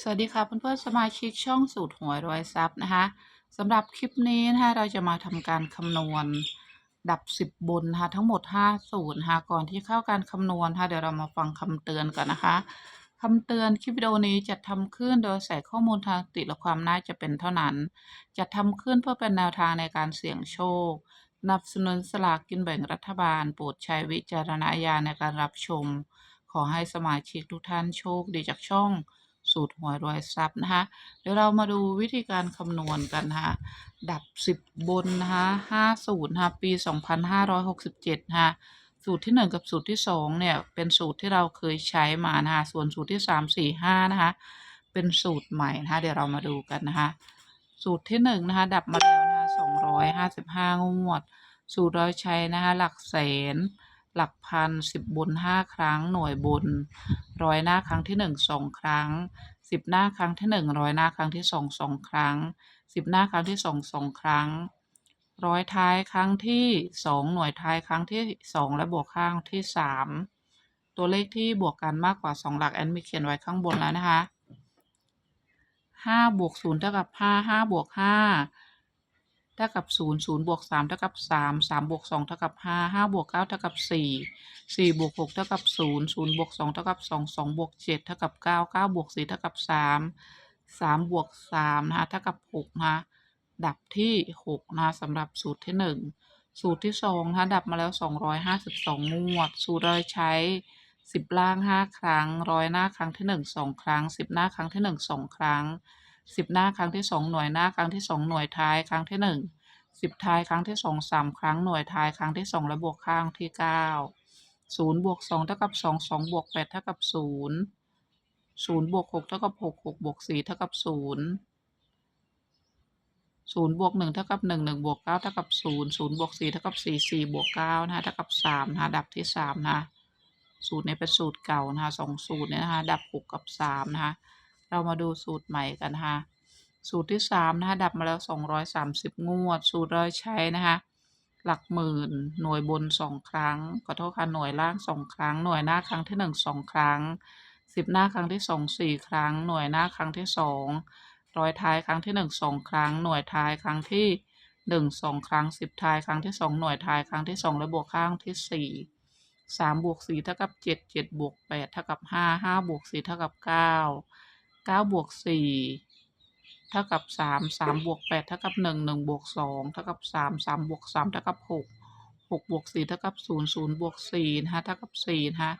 สวัสดีค่ะเพื่อนๆสมาชิกช่องสูตรหวยรวยทรัพย์นะคะสำหรับคลิปนี้นะคะเราจะมาทำการคำนวณดับสิบบนนะคะทั้งหมดห้าสูตรนะคะก่อนที่เข้าการคำนวณนะคะเดี๋ยวเรามาฟังคำเตือนก่อนนะคะคำเตือนคลิปวิดีโอนี้จะทำขึ้นโดยใส่ข้อมูลทางติดและความน่าจะเป็นเท่านั้นจะทำขึ้นเพื่อเป็นแนวทางในการเสี่ยงโชคนับสนุนสลากกินแบ่งรัฐบาลโปรดใช้วิจารณญาณในการรับชม ขอให้สมาชิกทุกท่านโชคดีจากช่อง สูตรหวยรวยทรัพย์นะคะ เดี๋ยวเรามาดูวิธีการคำนวณกันนะคะดับสิบบนนะคะห้าสูตรนะคะปีสองพันห้าร้อยหกสิบเจ็ดนะคะสูตรที่หนึ่งกับสูตรที่สองเนี่ย เป็นสูตรที่เราเคยใช้มานะคะส่วนสูตรที่สามสี่ห้านะคะ เป็นสูตรใหม่นะคะเดี๋ยวเรามาดูกันนะคะสูตรที่หนึ่งนะคะดับมาแล้วนะคะสองร้อยห้าสิบห้างวด สูตรเราใช้นะคะหลักแสน หลักพันสิบบนห้าครั้งหน่วยบน ร้อยหน้าครั้งที่หนึ่งสองครั้งสิบหน้าครั้งที่หนึ่งร้อยหน้าครั้งที่สองสองครั้งสิบหน้าครั้งที่สองสองครั้ง ร้อยท้ายครั้งที่สองหน่วยท้ายครั้งที่สองและบวกข้างที่สามตัวเลขที่บวกกันมากกว่าสองหลักแอนมีเขียนไว้ข้างบนแล้วนะคะห้าบวกศูนย์เท่ากับห้าห้าบวกห้า เท่ากับศูนย์ศูนย์บวกสามเท่ากับสามสามบวกสองเท่ากับห้าห้าบวกเก้าเท่ากับสี่สี่บวกหกเท่ากับศูนย์ศูนย์บวกสองเท่ากับสองสองบวกเจ็ดเท่ากับเก้าเก้าบวกสี่เท่ากับสามสามบวกสามนะคะเท่ากับหกนะคะดับที่หกนะคะสำหรับสูตรที่หนึ่งสูตรที่สองนะคะดับมาแล้วสองร้อยห้าสิบสองงวด สูตรเราใช้สิบล่างห้าครั้งร้อยหน้าครั้งที่หนึ่งสองครั้งสิบหน้าครั้งที่หนึ่งสองครั้ง สิบหน้าครั้งที่สองหน่วยหน้าครั้งที่สองหน่วยท้ายครั้งที่หนึ่งสิบท้ายครั้งที่สองสามครั้งหน่วยท้ายครั้งที่สองและบวกข้างที่เก้าศูนย์บวกสองเท่ากับสองสองบวกแปดเท่ากับศูนย์ศูนย์บวกหกเท่ากับหกหกบวกสี่เท่ากับศูนย์ศูนย์บวกหนึ่งเท่ากับหนึ่งหนึ่งบวกเก้าเท่ากับศูนย์ศูนย์บวกสี่เท่ากับสี่สี่บวกเก้านะคะเท่ากับสามนะคะดับที่สามนะคะสูตรนี้เป็นสูตรเก่านะคะสองสูตรเนี่ยนะคะดับหกกับสามนะคะ เรามาดูสูตรใหม่กันนะคะ สูตรที่สามนะคะดับมาแล้วสองร้อยสามสิบงวด สูตรเราใช้นะคะ หลักหมื่น หน่วยบนสองครั้ง ขอโทษค่ะ หน่วยล่างสองครั้ง หน่วยหน้าครั้งที่หนึ่งสองครั้งสิบหน้าครั้งที่สองสี่ครั้ง หน่วยหน้าครั้งที่สองร้อยท้ายครั้งที่หนึ่งสองครั้ง หน่วยท้ายครั้งที่หนึ่งสองครั้งสิบท้ายครั้งที่สองหน่วยท้ายครั้งที่สองและบวกข้างที่สี่สามบวกสี่เท่ากับเจ็ดเจ็ดบวกแปดเท่ากับห้าห้าบวกสี่เท่ากับเก้า เก้าบวกสี่เท่ากับสามสามบวกแปดเท่ากับหนึ่งหนึ่งบวกสองเท่ากับสามสามบวกสามเท่ากับหกหกบวกสี่เท่ากับศูนย์ศูนย์บวกสี่นะคะเท่ากับสี่นะคะ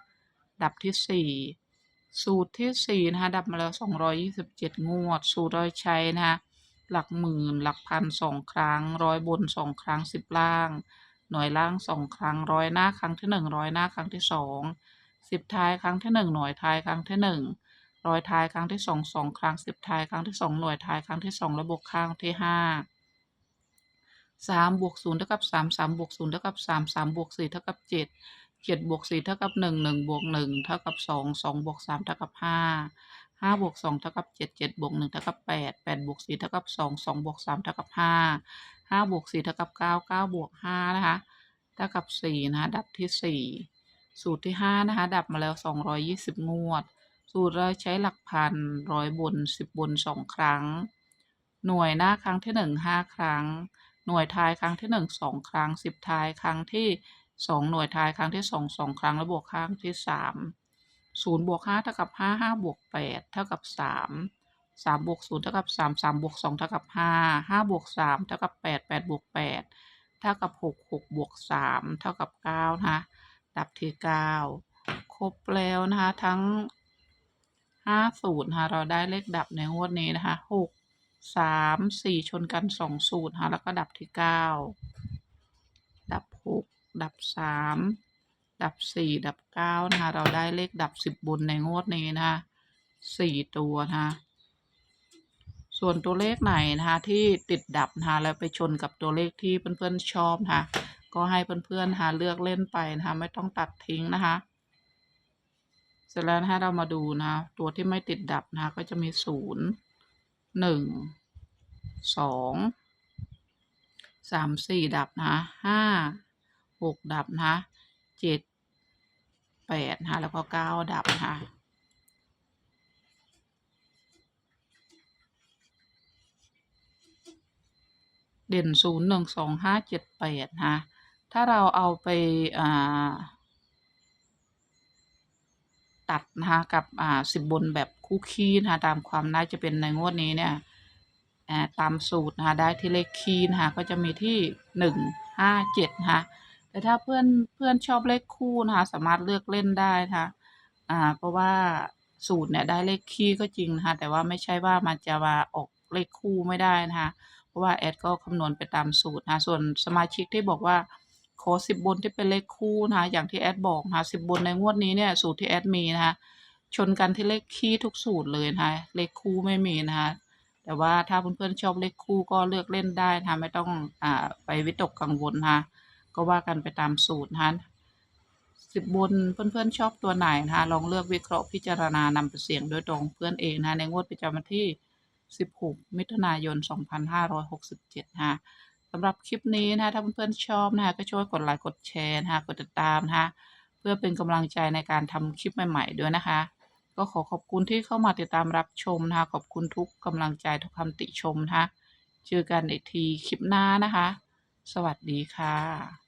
ดับที่สี่สูตรที่สี่นะคะดับมาแล้วสองร้อยยี่สิบเจ็ดงวด สูตรเราใช้นะคะหลักหมื่นหลักพันสองครั้ง ร้อยบนสองครั้งสิบล่าง หน่วยล่างสองครั้งร้อยหน้าครั้งที่หนึ่งร้อยหน้าครั้งที่สองสิบท้ายครั้งที่หนึ่งหน่วยท้ายครั้งที่หนึ่ง ร้อยท้ายครั้งที่สองสองครั้งสิบท้ายครั้งที่สองหน่วยท้ายครั้งที่สองและบวกข้างที่ห้าสามบวกศูนย์เท่ากับสามสามบวกศูนย์เท่ากับสามสามบวกสี่เท่ากับเจ็ดเจ็ดบวกสี่เท่ากับหนึ่งหนึ่งบวกหนึ่งเท่ากับสองสองบวกสามเท่ากับห้าห้าบวกสองเท่ากับเจ็ดเจ็ดบวกหนึ่งเท่ากับแปดแปดบวกสี่เท่ากับสองสองบวกสามเท่ากับห้าห้าบวกสี่เท่ากับเก้าเก้าบวกห้านะคะเท่ากับสี่นะคะดับที่สี่สูตรที่ห้านะคะดับมาแล้วสองร้อยยี่สิบงวด สูตรเราใช้หลักพันร้อยบนสิบบนสองครั้ง หน่วยหน้าครั้งที่หนึ่งห้าครั้ง หน่วยท้ายครั้งที่หนึ่งสองครั้งสิบท้ายครั้งที่สองหน่วยท้ายครั้งที่สองสองครั้งและบวกข้งที่สามศูนย์บวกห้าเท่ากับห้าห้าบวกแปดเท่ากับสามสามบวกศูนย์เท่ากับสามสามบวกสองเท่ากับห้าห้าบวกสามเท่ากับแปดแปดบวกแปดเท่ากับหกหกบวกสามเท่ากับเก้านะคะดับที่เก้าครบแล้วนะคะทั้ง ห้าสูตรนะคะเราได้เลขดับในงวดนี้นะคะหกสามสี่ชนกันสองสูตรนะคะแล้วก็ดับที่เก้าดับหกดับสามดับสี่ดับเก้านะคะเราได้เลขดับสิบบนในงวดนี้นะคะสี่ตัวนะคะส่วนตัวเลขไหนนะคะที่ติดดับนะคะแล้วไปชนกับตัวเลขที่เพื่อนๆชอบนะคะก็ให้เพื่อนๆนะคะเลือกเล่นไปนะคะไม่ต้องตัดทิ้งนะคะ เสร็จแล้วถ้าเรามาดูนะ ตัวที่ไม่ติดดับนะก็จะมีศูนย์หนึ่งสองสามสี่ดับนะห้าหกดับนะเจ็ดแปดนะแล้วก็เก้าดับนะเด่นศูนย์หนึ่งสองห้าเจ็ดแปดนะถ้าเราเอาไปอ่า ตัดนะคะกับอ่าสิบบนแบบคู่คีนะคะตามความน่าจะเป็นในงวดนี้เนี่ยอ่าตามสูตรนะคะได้ที่เลขคีนะคะก็จะมีที่หนึ่งห้าเจ็ดนะคะแต่ถ้าเพื่อนเพื่อนชอบเลขคู่นะคะสามารถเลือกเล่นได้นะคะอ่าเพราะว่าสูตรเนี่ยได้เลขคี่ก็จริงนะคะแต่ว่าไม่ใช่ว่ามันจะมาออกเลขคู่ไม่ได้นะคะเพราะว่าแอดก็คำนวณไปตามสูตรนะคะส่วนสมาชิกที่บอกว่า ขอสิบบนที่เป็นเลขคู่นะคะอย่างที่แอดบอกนะคะสิบบนในงวดนี้เนี่ยสูตรที่แอดมีนะคะชนกันที่เลขคี่ทุกสูตรเลยนะคะเลขคู่ไม่มีนะคะแต่ว่าถ้าเพื่อนๆชอบเลขคู่ก็เลือกเล่นได้นะคะไม่ต้องอ่าไปวิตกกังวลนะคะก็ว่ากันไปตามสูตรนะคะสิบบนเพื่อนๆชอบตัวไหนนะคะลองเลือกวิเคราะห์พิจารณานำไปเสี่ยงโดยตรงเพื่อนเองนะคะในงวดประจำวันที่ 16 มิถุนายน 2567นะ สำหรับคลิปนี้นะคะถ้าเพื่อนๆชอบนะคะก็ช่วยกดไลค์กดแชร์นะคะกดติดตามนะคะเพื่อเป็นกำลังใจในการทำคลิปใหม่ ๆ ด้วยนะคะ ก็ขอขอบคุณที่เข้ามาติดตามรับชมนะคะ ขอบคุณทุกกำลังใจทุกคำติชมนะคะเจอกันอีกทีคลิปหน้านะคะ สวัสดีค่ะ